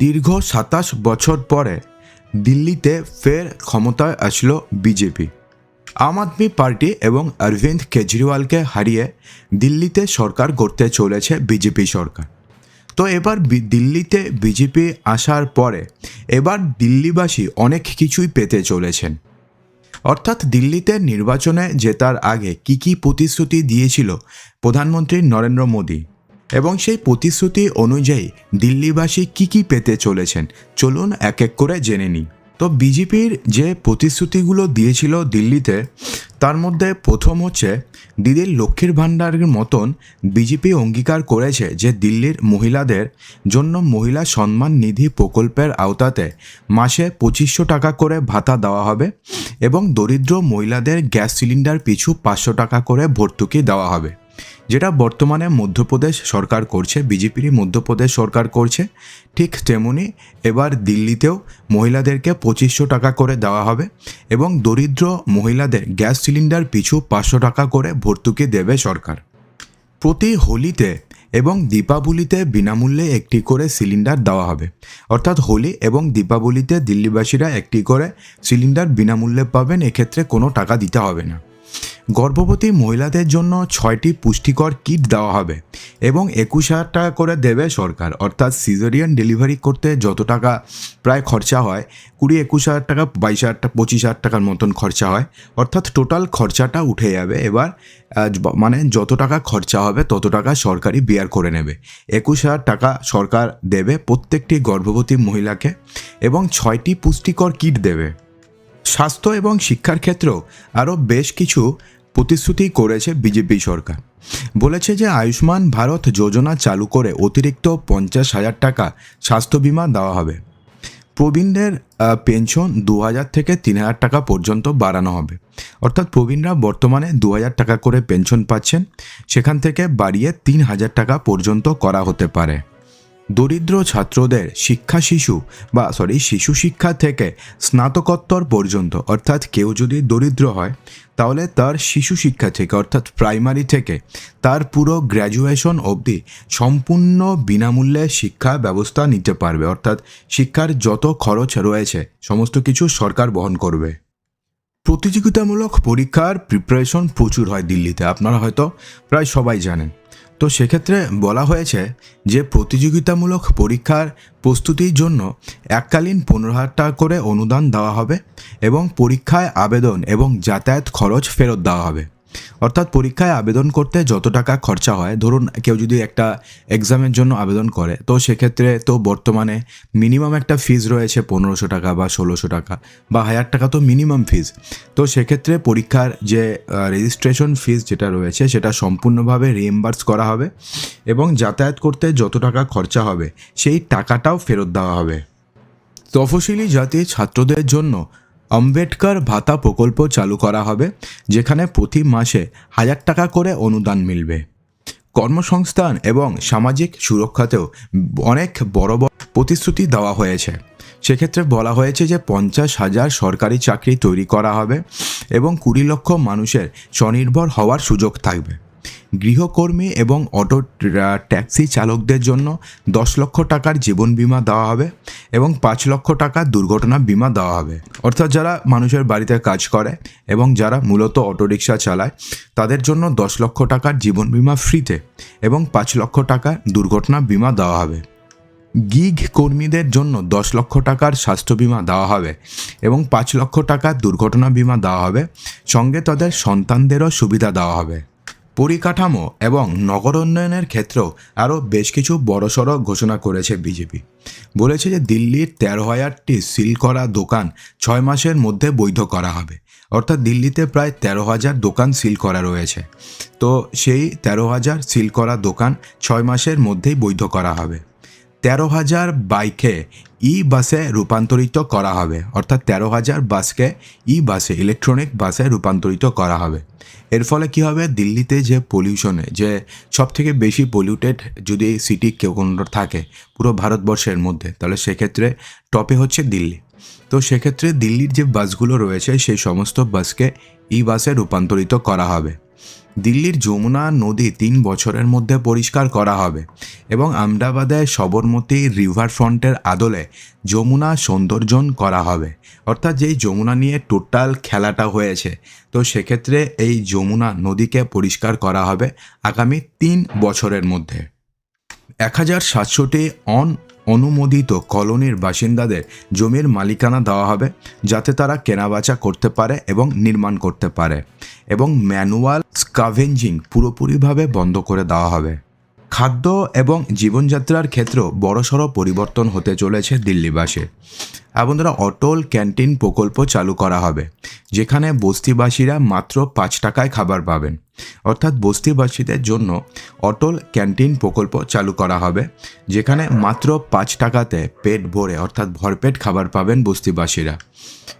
দীর্ঘ সাতাশ বছর পরে দিল্লিতে ফের ক্ষমতায় আসলো বিজেপি। আম আদমি পার্টি এবং অরবিন্দ কেজরিওয়ালকে হারিয়ে দিল্লিতে সরকার গড়তে চলেছে বিজেপি সরকার। তো এবার দিল্লিতে বিজেপি আসার পরে এবার দিল্লিবাসী অনেক কিছুই পেতে চলেছেন। অর্থাৎ দিল্লিতে নির্বাচনে জেতার আগে কি কি প্রতিশ্রুতি দিয়েছিল প্রধানমন্ত্রী নরেন্দ্র মোদী? এবং সেই প্রতিশ্রুতি অনুযায়ী দিল্লিবাসী কি কি পেতে চলেছেন, চলুন এক এক করে জেনে নিই। তো বিজেপির যে প্রতিশ্রুতিগুলো দিয়েছিল দিল্লিতে, তার মধ্যে প্রথম হচ্ছে, দিদির লক্ষ্মীর ভাণ্ডারের মতন বিজেপি অঙ্গীকার করেছে যে দিল্লির মহিলাদের জন্য মহিলা সম্মান নিধি প্রকল্পের আওতাতে মাসে পঁচিশশো টাকা করে ভাতা দেওয়া হবে এবং দরিদ্র মহিলাদের গ্যাস সিলিন্ডার পিছু পাঁচশো টাকা করে ভর্তুকি দেওয়া হবে। যেটা বর্তমানে মধ্যপ্রদেশ সরকার করছে, বিজেপিরই মধ্যপ্রদেশ সরকার করছে, ঠিক তেমনি এবার দিল্লিতেও মহিলাদেরকে পঁচিশশো টাকা করে দেওয়া হবে এবং দরিদ্র মহিলাদের গ্যাস সিলিন্ডার পিছু পাঁচশো টাকা করে ভর্তুকি দেবে সরকার। প্রতি হোলিতে এবং দীপাবলিতে বিনামূল্যে একটি করে সিলিন্ডার দেওয়া হবে। অর্থাৎ হোলি এবং দীপাবলিতে দিল্লিবাসীরা একটি করে সিলিন্ডার বিনামূল্যে পাবেন, এক্ষেত্রে কোনো টাকা দিতে হবে না। গর্ভবতী মহিলাদের জন্য ছয়টি পুষ্টিকর কিট দেওয়া হবে এবং একুশ হাজার টাকা করে দেবে সরকার। অর্থাৎ সিজারিয়ান ডেলিভারি করতে যত টাকা প্রায় খরচা হয়, কুড়ি, একুশ হাজার টাকা, বাইশ হাজার টাকা, পঁচিশ হাজার টাকার মতন খরচা হয়। অর্থাৎ টোটাল খরচাটা উঠে যাবে। এবার মানে যত টাকা খরচা হবে, তত টাকা সরকারই বিয়ার করে নেবে। একুশ হাজার টাকা সরকার দেবে প্রত্যেকটি গর্ভবতী মহিলাকে এবং ছয়টি পুষ্টিকর কিট দেবে। স্বাস্থ্য এবং শিক্ষার ক্ষেত্রেও আরও বেশ কিছু প্রতিশ্রুতি করেছে বিজেপি সরকার। বলেছে যে আয়ুষ্মান ভারত যোজনা চালু করে অতিরিক্ত পঞ্চাশ হাজার টাকা স্বাস্থ্য বিমা দেওয়া হবে। প্রবীণদের পেনশন দু হাজার থেকে তিন হাজার টাকা পর্যন্ত বাড়ানো হবে। অর্থাৎ প্রবীণরা বর্তমানে দু হাজার টাকা করে পেনশন পাচ্ছেন। সেখান থেকে বাড়িয়ে তিন হাজার টাকা পর্যন্ত করা হতে পারে। দরিদ্র ছাত্রদের শিক্ষা শিশু বা সরি শিশু শিক্ষা থেকে স্নাতকোত্তর পর্যন্ত, অর্থাৎ কেউ যদি দরিদ্র হয়, তাহলে তার শিশু শিক্ষা থেকে, অর্থাৎ প্রাইমারি থেকে, তার পুরো গ্র্যাজুয়েশন অবধি সম্পূর্ণ বিনামূল্যে শিক্ষা ব্যবস্থা নিতে পারবে, অর্থাৎ শিক্ষার যত খরচ রয়েছে, সমস্ত কিছু সরকার বহন করবে। প্রতিযোগিতামূলক পরীক্ষার প্রিপারেশন প্রচুর হয় দিল্লিতে, আপনারা হয়তো প্রায় সবাই জানেন। তো সেক্ষেত্রে বলা হয়েছে যে প্রতিযোগিতামূলক পরীক্ষার প্রস্তুতির জন্য এককালীন পনেরো হাজার টাকা করে অনুদান দেওয়া হবে এবং পরীক্ষায় আবেদন এবং যাতায়াত খরচ ফেরত দেওয়া হবে। অর্থাৎ পরীক্ষায় আবেদন করতে যত টাকা খরচা হয়, ধরুন কেউ যদি একটা এক্সামের জন্য আবেদন করে, তো সেক্ষেত্রে তো বর্তমানে মিনিমাম একটা ফিজ রয়েছে পনেরোশো টাকা বা ষোলোশো টাকা বা হাজার টাকা তো মিনিমাম ফিজ তো সেক্ষেত্রে পরীক্ষার যে রেজিস্ট্রেশন ফিজ যেটা রয়েছে, সেটা সম্পূর্ণভাবে রিএম্বার্স করা হবে এবং যাতায়াত করতে যত টাকা খরচা হবে, সেই টাকাটাও ফেরত দেওয়া হবে। তফসিলি জাতির ছাত্রদের জন্য আম্বেদকর ভাতা প্রকল্প চালু করা হবে, যেখানে প্রতি মাসে হাজার টাকা করে অনুদান মিলবে। কর্মসংস্থান এবং সামাজিক সুরক্ষাতেও অনেক বড় বড় প্রতিশ্রুতি দেওয়া হয়েছে। সেক্ষেত্রে বলা হয়েছে যে পঞ্চাশ হাজার সরকারি চাকরি তৈরি করা হবে এবং কুড়ি লক্ষ মানুষের স্বনির্ভর হওয়ার সুযোগ থাকবে। গৃহকর্মী এবং অটো ট্যাক্সি চালকদের জন্য দশ লক্ষ টাকার জীবন বিমা দেওয়া হবে এবং পাঁচ লক্ষ টাকার দুর্ঘটনা বিমা দেওয়া হবে। অর্থাৎ যারা মানুষের বাড়িতে কাজ করে এবং যারা মূলত অটোরিকশা চালায়, তাদের জন্য দশ লক্ষ টাকার জীবন বিমা ফ্রিতে এবং পাঁচ লক্ষ টাকা দুর্ঘটনা বিমা দেওয়া হবে। গিগ কর্মীদের জন্য দশ লক্ষ টাকার স্বাস্থ্য বিমা দেওয়া হবে এবং পাঁচ লক্ষ টাকার দুর্ঘটনা বিমা দেওয়া হবে। সঙ্গে তাদের সন্তানদেরও সুবিধা দেওয়া হবে। পরিকাঠামো এবং নগর উন্নয়নের ক্ষেত্রেও আরও বেশ কিছু বড়সড় ঘোষণা করেছে বিজেপি। বলেছে যে দিল্লির তেরো হাজারটি সিল করা দোকান ছয় মাসের মধ্যে বৈধ করা হবে। অর্থাৎ দিল্লিতে প্রায় তেরো হাজার দোকান সিল করা রয়েছে। তো সেই তেরো হাজার সিল করা দোকান ছয় মাসের মধ্যেই বৈধ করা হবে। তেরো হাজার বাইকে ই বাসে রূপান্তরিত করা হবে। অর্থাৎ তেরো হাজার বাসকে ই বাসে ইলেকট্রনিক বাসে রূপান্তরিত করা হবে। এর ফলে কি হবে? দিল্লিতে যে পলিউশনে যে সব থেকে বেশি পলিউটেড যদি সিটি কেউ কোনো থাকে, পুরো ভারতবর্ষের মধ্যে, তাহলে সেক্ষেত্রে টপে হচ্ছে দিল্লি। তো সেক্ষেত্রে দিল্লির যে বাসগুলো রয়েছে, সেই সমস্ত বাসকে ই বাসে রূপান্তরিত করা হবে। দিল্লির যমুনা নদী তিন বছরের মধ্যে পরিষ্কার করা হবে এবং আমদাবাদে সবরমতী রিভার ফ্রন্টের আদলে যমুনা সৌন্দর্যন করা হবে। অর্থাৎ যেই যমুনা নিয়ে টোটাল খেলাটা হয়েছে, তো সেক্ষেত্রে এই যমুনা নদীকে পরিষ্কার করা হবে আগামী তিন বছরের মধ্যে। এক হাজার সাতশোটি অন অনুমোদিত কলোনির বাসিন্দাদের জমির মালিকানা দেওয়া হবে যাতে তারা কেনাবেচা করতে পারে এবং নির্মাণ করতে পারে এবং ম্যানুয়াল স্কাভেঞ্জিং পুরোপুরিভাবে বন্ধ করে দেওয়া হবে। খাদ্য এবং জীবনযাত্রার ক্ষেত্রেও বড়সড় পরিবর্তন হতে চলেছে দিল্লিবাসে। আর বন্ধুরা, অটল ক্যান্টিন প্রকল্প চালু করা হবে, যেখানে বস্তিবাসীরা মাত্র পাঁচ টাকায় খাবার পাবেন। অর্থাৎ বস্তিবাসীদের জন্য অটল ক্যান্টিন প্রকল্প চালু করা হবে, যেখানে মাত্র পাঁচ টাকাতে পেট ভরে, অর্থাৎ ভরপেট খাবার পাবেন বস্তিবাসীরা।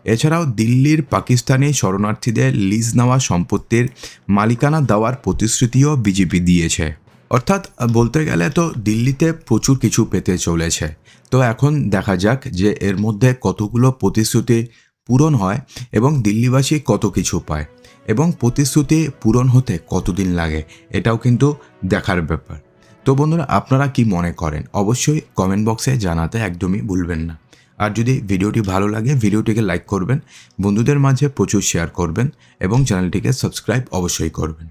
এছাড়াও দিল্লির পাকিস্তানি শরণার্থীদের লিজ নেওয়া সম্পত্তির মালিকানা দেওয়ার প্রতিশ্রুতিও বিজেপি দিয়েছে। অর্থাৎ, বলতে গেলে তো দিল্লিতে প্রচুর কিছু পেতে চলেছে। তো এখন দেখা যাক যে এর মধ্যে কতগুলো প্রতিশ্রুতি পূরণ হয় এবং দিল্লিবাসী কত কিছু পায় এবং প্রতিশ্রুতি পূরণ হতে কতদিন লাগে, এটাও কিন্তু দেখার ব্যাপার। তো বন্ধুরা, আপনারা কি মনে করেন? অবশ্যই কমেন্ট বক্সে জানাতে একদমই ভুলবেন না। আর যদি ভিডিওটি ভালো লাগে, ভিডিওটিকে লাইক করবেন, বন্ধুদের মাঝে প্রচুর শেয়ার করবেন এবং চ্যানেলটিকে সাবস্ক্রাইব অবশ্যই করবেন।